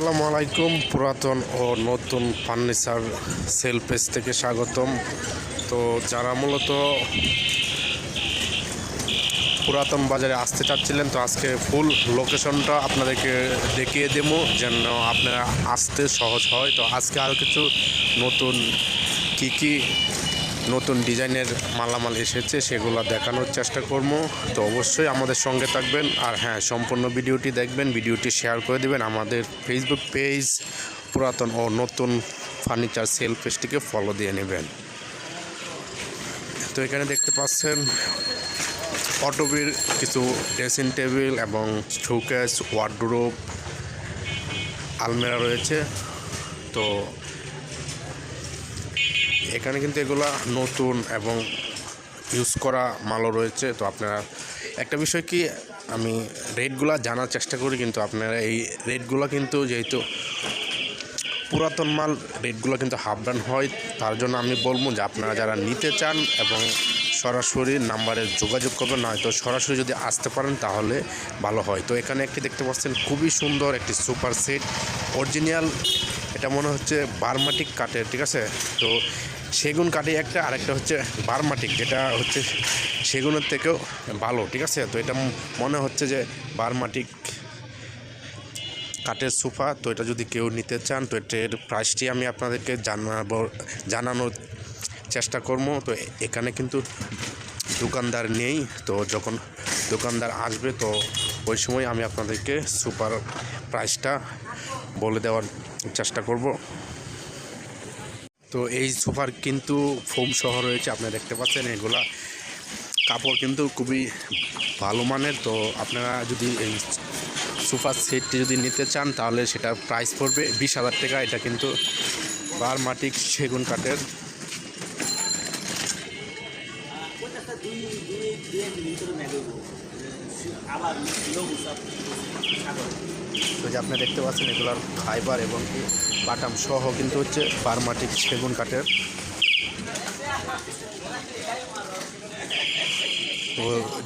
আসসালামু আলাইকুম। পুরাতন ও নতুন ফার্নিচার সেল পেজ থেকে স্বাগতম। তো যারা মূলত পুরাতন বাজারে আসতে চাচ্ছিলেন, তো আজকে ফুল লোকেশনটা আপনাদেরকে দেখিয়ে দেবো যেন আপনারা আসতে সহজ হয়। তো আজকে আরও কিছু নতুন কি কি নতুন ডিজাইনের মালামাল এসেছে, সেগুলো দেখানোর চেষ্টা করব। তো অবশ্যই আমাদের সঙ্গে থাকবেন। আর হ্যাঁ সম্পূর্ণ ভিডিওটি দেখবেন, ভিডিওটি শেয়ার করে দেবেন। আমাদের ফেসবুক পেজ পুরাতন ও নতুন ফার্নিচার সেল পেজটিকে ফলো দিয়ে নেবেন। তো এখানে দেখতে পাচ্ছেন অটোবির কিছু ড্রেসিং টেবিল এবং শোকেস ওয়ার্ডরোব আলমেরা রয়েছে। তো এখানে কিন্তু এগুলা নতুন এবং ইউজ করা মালও রয়েছে। তো আপনারা, একটা বিষয় কি, আমি রেটগুলো জানার চেষ্টা করি, কিন্তু আপনারা এই রেটগুলো কিন্তু যেহেতু পুরাতন মাল রেটগুলো কিন্তু হাফ ডান হয়, তার জন্য আমি বলব যে আপনারা যারা নিতে চান এবং সরাসরি নাম্বারে যোগাযোগ করবেন, নয়তো সরাসরি যদি আসতে পারেন, তাহলে ভালো হয়। তো এখানে একটি দেখতে পাচ্ছেন, খুবই সুন্দর একটি সুপার সেট অরিজিনাল এটা মনে হচ্ছে বারমাটিক কাঠের, ঠিক আছে? তো সেগুন কাঠে একটা, আরেকটা হচ্ছে বারমাটিক, যেটা হচ্ছে সেগুনের থেকেও ভালো, ঠিক আছে? তো এটা মনে হচ্ছে যে বারমাটিক কাঠের সোফা, তো এটা যদি কেউ নিতে চান, তো এটার প্রাইসটি আমি আপনাদেরকে জানাব, জানানোর চেষ্টা করব। তো এখানে কিন্তু দোকানদার নেই, তো যখন দোকানদার আসবে, তো ওই সময় আমি আপনাদেরকে সুপার প্রাইসটা বলে দেওয়ার চেষ্টা করব। তো এই সোফার কিন্তু ফোম সহ রয়েছে, আপনারা দেখতে পাচ্ছেন, এগুলা কাপড় কিন্তু খুবই ভালো মানের। তো আপনারা যদি এই সোফা সেটটি যদি নিতে চান, তাহলে সেটার প্রাইস পড়বে বিশ হাজার টাকা। এটা কিন্তু বার বারমাটিক সেগুন কাঠের। তো যে আপনি দেখতে পাচ্ছেন, এগুলোর ফাইবার এবং কি বাটাম সহ কিন্তু হচ্ছে বারমাটিক সেগুন কাঠের।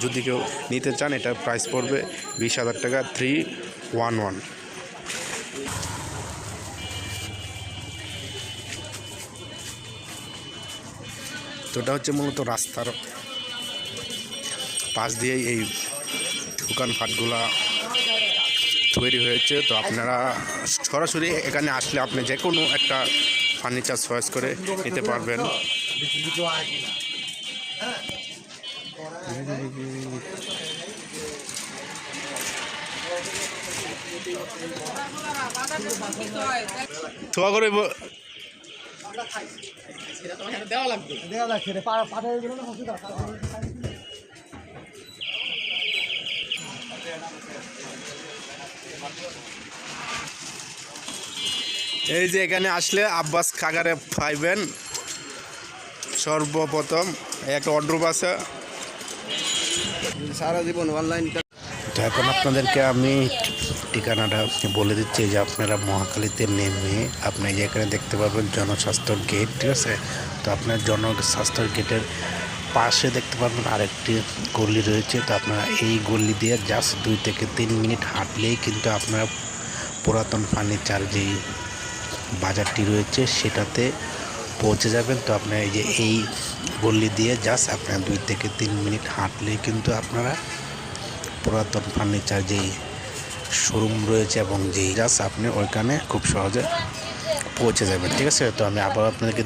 যদি কেউ নিতে চান, এটা প্রাইস পড়বে বিশ হাজার টাকা থ্রি ওয়ান ওয়ান তো এটা হচ্ছে মূলত রাস্তার পাশ দিয়েই এই দোকানপাটগুলা তৈরি হয়েছে তো আপনারা সরাসরি এখানে আসলে আপনি যে কোনো একটা ফার্নিচার চয়েস করে নিতে পারবেন। থোয়া করে ব- দেওয়া লাগছে রে এই যে এখানে আসলে আব্বাস খাগারে পাইবেন। সর্বপ্রথম একটা অর্ডার আছে। সারা জীবন অনলাইন এখন আপনাদেরকে আমি ঠিকানাটা বলে দিচ্ছি যে আপনারা মহাকালীতে নেমে আপনি যে এখানে দেখতে পাবেন জনস্বাস্থ্য গেট ঠিক আছে? তো আপনার জনস্বাস্থ্য গেটের পাশে দেখতে পারবেন আরেকটি গলি রয়েছে। তো আপনারা এই গলি দিয়ে জাস্ট দুই থেকে তিন মিনিট হাঁটলেই কিন্তু আপনারা পুরাতন ফার্নিচার যেই বাজারটি রয়েছে সেটাতে পৌঁছে যাবেন। তো আপনার এই যে এই গলি দিয়ে জাস্ট আপনার দুই থেকে তিন মিনিট হাঁটলেই কিন্তু আপনারা পুরাতন ফার্নিচার যেই শোরুম রয়েছে এবং যেই জাস্ট আপনি ওইখানে খুব সহজে পৌঁছে যাবেন ঠিক আছে? তো আমি আবার আপনাদেরকে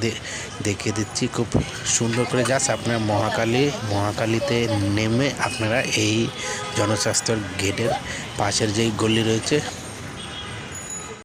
দেখিয়ে দিচ্ছি, খুব সুন্দর করে জাস্ট আপনার মহাকালী, মহাকালীতে নেমে আপনারা এই জনস্বাস্থ্যের গেটের পাশের যেই গলি রয়েছে